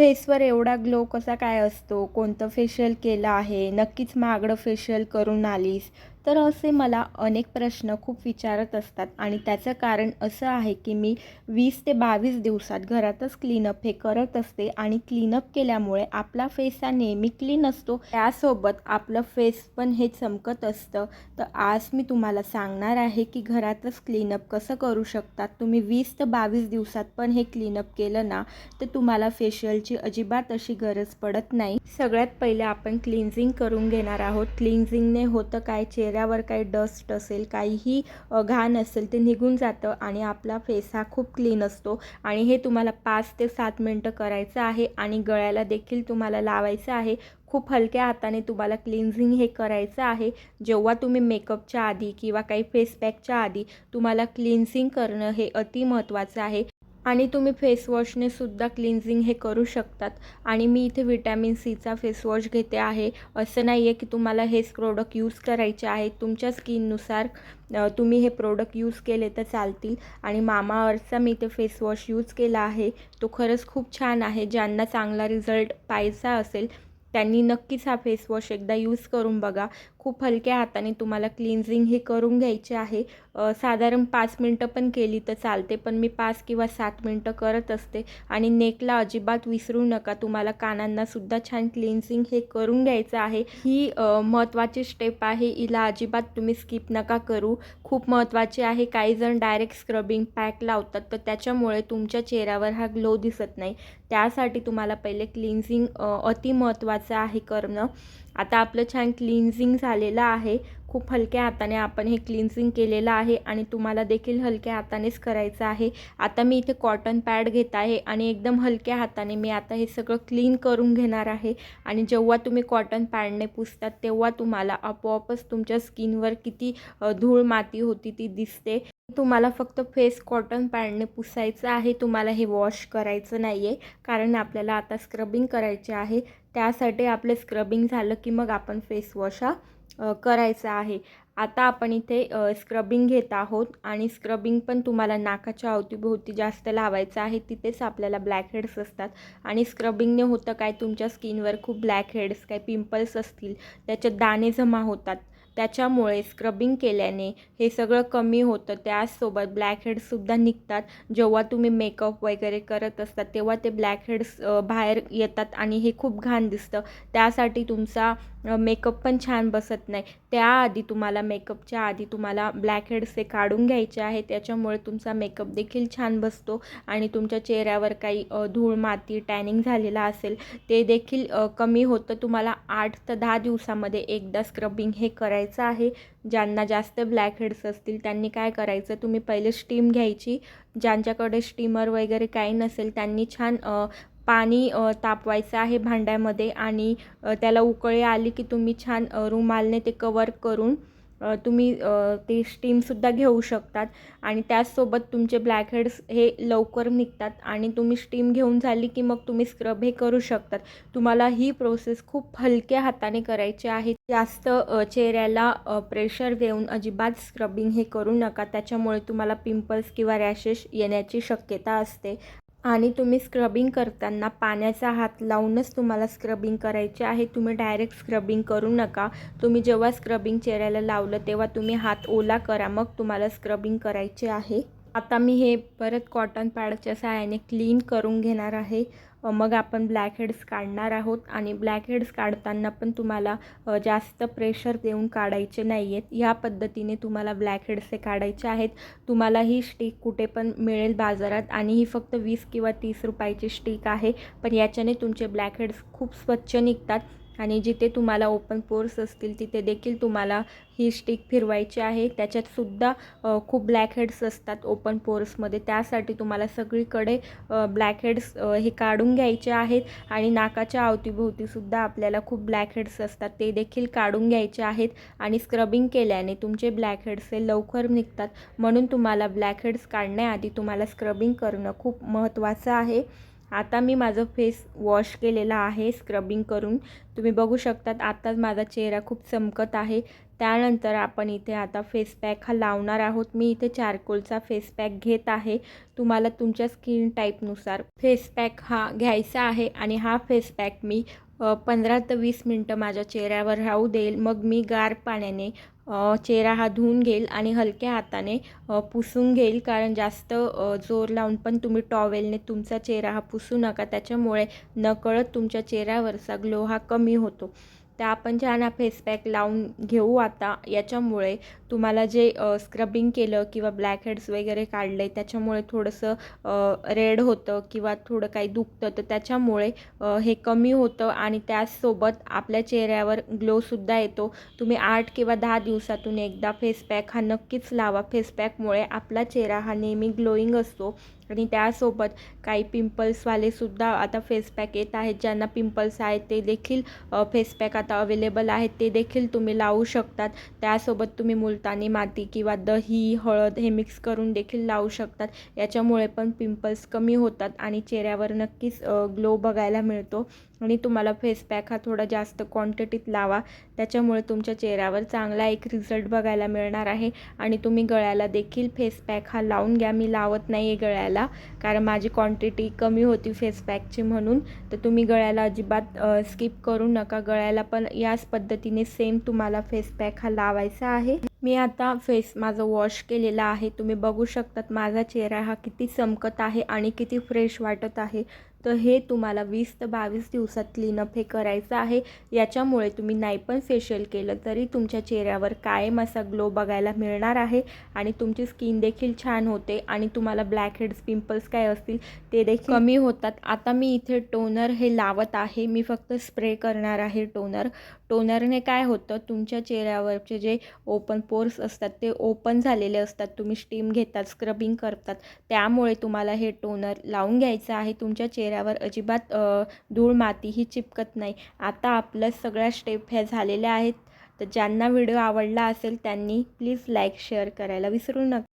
फेसवर एवढा ग्लो कसा काय असतो? कोणतं फेशियल केलं आहे? नक्कीच महागडं फेशियल करून आलीस. तर असे मला अनेक प्रश्न खूप विचारत असतात आणि त्याचं कारण असं आहे की मी वीस ते बावीस दिवसात घरातच क्लीनअप हे करत असते आणि क्लीनअप केल्यामुळे आपला फेस हा नेहमी क्लीन असतो. त्यासोबत आपलं फेस पण हे चमकत असतं. तर आज मी तुम्हाला सांगणार आहे की घरातच क्लीनअप कसं करू शकतात. तुम्ही वीस ते बावीस दिवसात पण हे क्लीनअप केलं ना तर तुम्हाला फेशियलची अजिबात अशी गरज पडत नाही. सगळ्यात पहिले आपण क्लिन्झिंग करून घेणार आहोत. क्लिन्झिंगने होतं काय? चेहऱ्यावर काही डस्ट असेल काहीही घाण असेल ते निघून जातं आणि आपला फेस हा खूप क्लीन असतो. आणि हे तुम्हाला पाच ते सात मिनटं करायचं आहे आणि गळ्याला देखील तुम्हाला लावायचं आहे. खूप हलक्या हाताने तुम्हाला क्लिन्झिंग हे करायचं आहे. जेव्हा तुम्ही मेकअपच्या आधी किंवा काही फेस पॅकच्या आधी तुम्हाला क्लिन्झिंग करणं हे अति महत्त्वाचं आहे. आणि तुम्ही फेसवॉशने सुद्धा क्लिन्झिंग हे करू शकतात. आणि मी इथे विटॅमिन सीचा फेसवॉश घेते आहे. असं नाही आहे की तुम्हाला हेच प्रोडक्ट यूज करायचे आहेत तुमच्या स्किननुसार तुम्ही हे प्रोडक्ट यूज केले तर चालतील. आणि मामाअर्थचा मी इथे फेसवॉश यूज केला आहे. तो खरंच खूप छान आहे. ज्यांना चांगला रिझल्ट पाहायचा असेल त्यांनी नक्कीच हा फेसवॉश एकदा यूज करून बघा. खूप हलक्या हाताने तुम्हाला क्लिन्झिंग हे करून घ्यायचे आहे. साधारण पाच मिनटं पण केली तर चालते पण मी पाच किंवा सात मिनटं करत असते. आणि नेकला अजिबात विसरू नका तुम्हाला कानांना सुद्धा छान क्लिन्झिंग हे करून घ्यायचं आहे. ही महत्त्वाची स्टेप आहे हिला अजिबात तुम्ही स्किप नका करू. खूप महत्त्वाची आहे काही जण डायरेक्ट स्क्रबिंग पॅक लावतात तर त्याच्यामुळे तुमच्या चेहऱ्यावर हा ग्लो दिसत नाही. त्यासाठी तुम्हाला पहिले क्लिन्झिंग अति महत्त्वाचं आहे करणं. आता आपलं छान क्लिन्झिंग झालेलं आहे. खूप हलक्या हाताने आपण हे क्लिन्झिंग केलेलं आहे आणि तुम्हाला देखील हलक्या हातानेच करायचं आहे. आता मी इथे कॉटन पॅड घेत आहे आणि एकदम हलक्या हाताने मी आता हे सगळं क्लीन करून घेणार आहे. आणि जेव्हा तुम्ही कॉटन पॅडने पुसतात तेव्हा तुम्हाला आपोआपच तुमच्या स्किनवर किती धूळ माती होती ती दिसते. तुम्हाला फक्त फेस कॉटन पॅडने पुसायचं आहे तुम्हाला हे वॉश करायचं नाही आहे कारण आपल्याला आता स्क्रबिंग करायचे आहे. त्यासाठी आपले स्क्रबिंग झालं की मग आपण फेस वॉश हा करायचं करायचा आहे. आता आपण इथे स्क्रबिंग घेत आहोत आणि स्क्रबिंग पण तुम्हाला नाकाच्या अवतीभोवती जास्त लावायचं आहे. तिथेच आपल्याला ब्लॅक हेड्स असतात. आणि स्क्रबिंगने होतं काय तुमच्या स्किनवर खूप ब्लॅक हेड्स काय पिंपल्स असतील त्याच्यात दाणे जमा होतात. त्याच्यामुळे स्क्रबिंग केल्याने हे सगळं कमी होतं. त्याचसोबत ब्लॅक हेड्ससुद्धा निघतात. जेव्हा तुम्ही मेकअप वगैरे करत असतात तेव्हा ते ब्लॅक हेड्स बाहेर येतात आणि हे खूप घाण दिसतं. त्यासाठी तुमचा मेकअप पण छान बसत नाही. त्याआधी तुम्हाला मेकअपच्या आधी तुम्हाला ब्लॅक हेड्स हे काढून घ्यायचे आहे त्याच्यामुळे तुमचा मेकअप देखील छान बसतो आणि तुमच्या चेहऱ्यावर काही धूळ माती टॅनिंग झालेला असेल ते देखील कमी होतं. तुम्हाला आठ ते दहा दिवसामध्ये एकदा स्क्रबिंग हे करायचं आहे. ज्यांना जास्त ब्लॅक हेड्स असतील त्यांनी काय करायचं? तुम्ही पहिले स्टीम घ्यायची. ज्यांच्याकडे स्टीमर वगैरे काही नसेल त्यांनी छान पाणी तापवायचं आहे भांड्यामध्ये आणि त्याला उकळी आली की तुम्ही छान रुमालने ते कवर करून तुम्ही ते स्टीमसुद्धा घेऊ शकतात. आणि त्याचसोबत तुमचे ब्लॅक हेड्स हे लवकर निघतात आणि तुम्ही स्टीम घेऊन झाली की मग तुम्ही स्क्रब हे करू शकतात. तुम्हाला ही प्रोसेस खूप हलक्या हाताने करायची आहे. जास्त चेहऱ्याला प्रेशर देऊन अजिबात स्क्रबिंग हे करू नका. त्याच्यामुळे तुम्हाला पिंपल्स किंवा रॅशेस येण्याची शक्यता असते. आणि तुम्ही स्क्रबिंग करताना पाण्याचा हात लावूनच तुम्हाला स्क्रबिंग करायचे आहे. तुम्ही डायरेक्ट स्क्रबिंग करू नका. तुम्ही जेव्हा स्क्रबिंग चेहऱ्याला लावलं तेव्हा तुम्ही हात ओला करा. मग तुम्हाला स्क्रबिंग करायचे आहे. आता मी हे परत कॉटन पॅडच्या सहाय्याने क्लीन करून घेणार आहे. मग आपण ब्लॅक हेड्स काढणार आहोत आणि ब्लॅक हेड्स काढताना पण तुम्हाला जास्त प्रेशर देऊन काढायचे नाही आहेत ह्या पद्धतीने तुम्हाला ब्लॅक हेड्स हे काढायचे आहेत. तुम्हाला ही स्टिक कुठे पण मिळेल बाजारात आणि ही फक्त वीस किंवा तीस रुपयाची स्टिक आहे. पण याच्याने तुमचे ब्लॅक हेड्स खूप स्वच्छ निघतात. आणि जिथे तुम्हाला ओपन पोर्स असतील तिथे देखील तुम्हाला ही स्टिक फिरवायची आहे. त्याच्यातसुद्धा खूप ब्लॅक हेड्स असतात ओपन पोर्समध्ये त्यासाठी तुम्हाला सगळीकडे ब्लॅक हेड्स हे काढून घ्यायचे आहेत आणि नाकाच्या अवतीभोवतीसुद्धा आपल्याला खूप ब्लॅक हेड्स असतात. ते देखील काढून घ्यायचे आहेत आणि स्क्रबिंग केल्याने तुमचे ब्लॅक हेड्स हे लवकर निघतात. म्हणून तुम्हाला ब्लॅक हेड्स काढण्याआधी तुम्हाला स्क्रबिंग करणं खूप महत्त्वाचं आहे. आता मी माझं फेस वॉश केलेला आहे स्क्रबिंग करून. तुम्ही बघू शकतात आत्ताच माझा चेहरा खूप चमकत आहे. त्यानंतर आपण इथे आता फेस पॅक हा लावणार आहोत. मी इथे चारकोलचा फेस पॅक घेत आहे. तुम्हाला तुमच्या स्किन टाईपनुसार फेस पॅक हा घ्यायचा आहे आणि हा फेस पॅक मी पंधरा ते वीस मिनटं माझ्या चेहऱ्यावर राहू देईल. मग मी गार पाण्याने चेहरा हा धुवून घेईल आणि हलक्या हाताने पुसून घेईल. कारण जास्त जोर लावून पण तुम्ही टॉवेलने तुमचा चेहरा हा पुसू नका. त्याच्यामुळे नकळत तुमच्या चेहऱ्यावरचा ग्लो हा कमी होतो. तर आपण छान हा फेस पॅक लावून घेऊ आता. याच्यामुळे तुम्हाला जे स्क्रबिंग केलं किंवा ब्लॅक हेड्स वगैरे काढले त्याच्यामुळे थोडंसं रेड होतं किंवा थोडं काही दुखतं तर त्याच्यामुळे हे कमी होतं आणि त्याचसोबत आपल्या चेहऱ्यावर ग्लोसुद्धा येतो. तुम्ही आठ किंवा दहा दिवसातून एकदा फेस पॅक हा नक्कीच लावा. फेस पॅकमुळे आपला चेहरा हा नेहमी ग्लोईंग असतो. आणि त्यासोबत काही पिंपल्सवालेसुद्धा आता फेस पॅक येत आहेत. ज्यांना पिंपल्स आहेत ते देखील फेस पॅक आता अवेलेबल आहेत. ते देखील तुम्ही लावू शकतात. त्यासोबत तुम्ही मुलतानी माती किंवा दही हळद हे मिक्स करून देखील लावू शकतात. याच्यामुळे पण पिंपल्स कमी होतात आणि चेहऱ्यावर नक्कीच ग्लो बघायला मिळतो. आणि तुम्हाला फेस पॅक हा थोडा जास्त क्वांटिटीत लावा. त्याच्यामुळे तुमच्या चेहऱ्यावर चांगला एक रिझल्ट बघायला मिळणार आहे. आणि तुम्ही गळ्याला देखील फेस पॅक हा लावून घ्या. मी लावत नाही आहे गळ्याला कारण माझी क्वांटिटी कमी होती फेस पॅकची म्हणून. तर तुम्ही गळ्याला अजिबात स्किप करू नका. गळ्याला पण याच पद्धतीने सेम तुम्हाला फेस पॅक हा लावायचा आहे. मी आता फेस माझं वॉश केलेला आहे. तुम्ही बघू शकतात माझा चेहरा हा किती चमकत आहे आणि किती फ्रेश वाटत आहे. तर हे तुम्हाला वीस ते बावीस दिवसात क्लीनअप हे करायचं आहे. याच्यामुळे तुम्ही नाही पण फेशियल केलं तरी तुमच्या चेहऱ्यावर कायम असा ग्लो बघायला मिळणार आहे आणि तुमची स्किन देखील छान होते आणि तुम्हाला ब्लॅक हेड्स पिंपल्स काय असतील ते देखील कमी होतात. आता मी इथे टोनर हे लावत आहे. मी फक्त स्प्रे करणार आहे टोनर टोनरने काय होतं? तुमच्या चेहऱ्यावरचे जे ओपन पोर्स असतात ते ओपन झालेले असतात. तुम्ही स्टीम घेतात स्क्रबिंग करतात. त्यामुळे तुम्हाला हे टोनर लावून घ्यायचं आहे. तुमच्या चेहऱ्या चेहऱ्यावर अजिबात धूळ माती ही चिपकत नाही. आता आपलं सगळ्या स्टेप ह्या झालेल्या आहेत. तर ज्यांना व्हिडिओ आवडला असेल त्यांनी प्लीज लाईक शेअर करायला विसरू नका.